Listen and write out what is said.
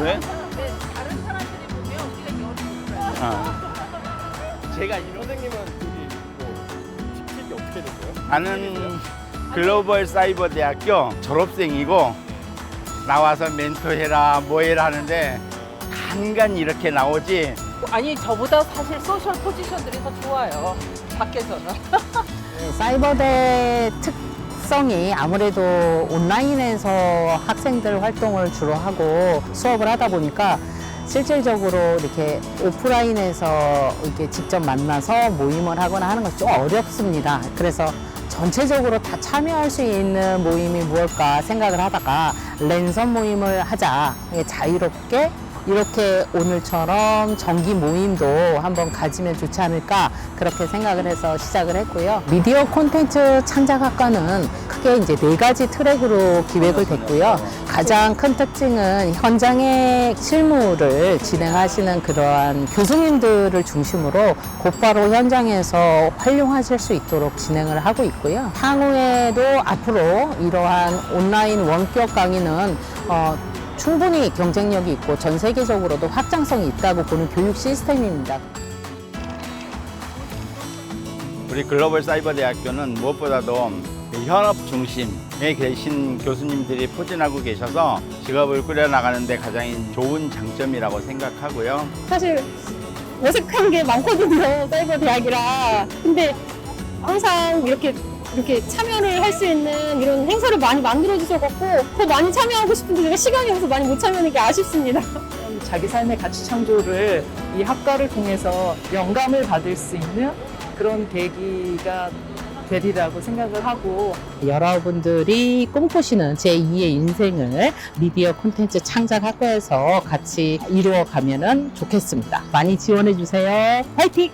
왜? 네, 다른 사람들이 보면 우리가 열이 들어요. 아, 제가 이런 선생님은 여기 뭐 직책이 어떻게 되세요? 나는 글로벌 사이버 대학교 졸업생이고 나와서 멘토해라 뭐해라 하는데 간간히 이렇게 나오지 아니 저보다 사실 소셜 포지션들이 더 좋아요. 밖에서는. 사이버대 특 성이 아무래도 온라인에서 학생들 활동을 주로 하고 수업을 하다 보니까 실질적으로 이렇게 오프라인에서 이렇게 직접 만나서 모임을 하거나 하는 것이 좀 어렵습니다. 그래서 전체적으로 다 참여할 수 있는 모임이 무엇일까 생각을 하다가 랜선 모임을 하자. 이게 자유롭게 이렇게 오늘처럼 정기 모임도 한번 가지면 좋지 않을까 그렇게 생각을 해서 시작을 했고요. 미디어 콘텐츠 창작학과는 크게 이제 네 가지 트랙으로 기획을 됐고요. 가장 큰 특징은 현장의 실무를 진행하시는 그러한 교수님들을 중심으로 곧바로 현장에서 활용하실 수 있도록 진행을 하고 있고요. 향후에도 앞으로 이러한 온라인 원격 강의는 어, 충분히 경쟁력이 있고 전 세계적으로도 확장성이 있다고 보는 교육 시스템입니다. 우리 글로벌 사이버 대학교는 무엇보다도 그 현업 중심에 계신 교수님들이 포진하고 계셔서 직업을 꾸려나가는 데 가장 좋은 장점이라고 생각하고요. 사실 어색한 게 많거든요 사이버 대학이라 근데 항상 이렇게 이렇게 참여를 할 수 있는 이런 행사를 많이 만들어 주셔갖고 더 많이 참여하고 싶은데 제가 시간이 없어서 많이 못 참여하는 게 아쉽습니다. 자기 삶의 가치 창조를 이 학과를 통해서 영감을 받을 수 있는 그런 계기가 되리라고 생각을 하고 여러분들이 꿈꾸시는 제2의 인생을 미디어 콘텐츠 창작 학과에서 같이 이루어 가면 좋겠습니다. 많이 지원해 주세요. 화이팅!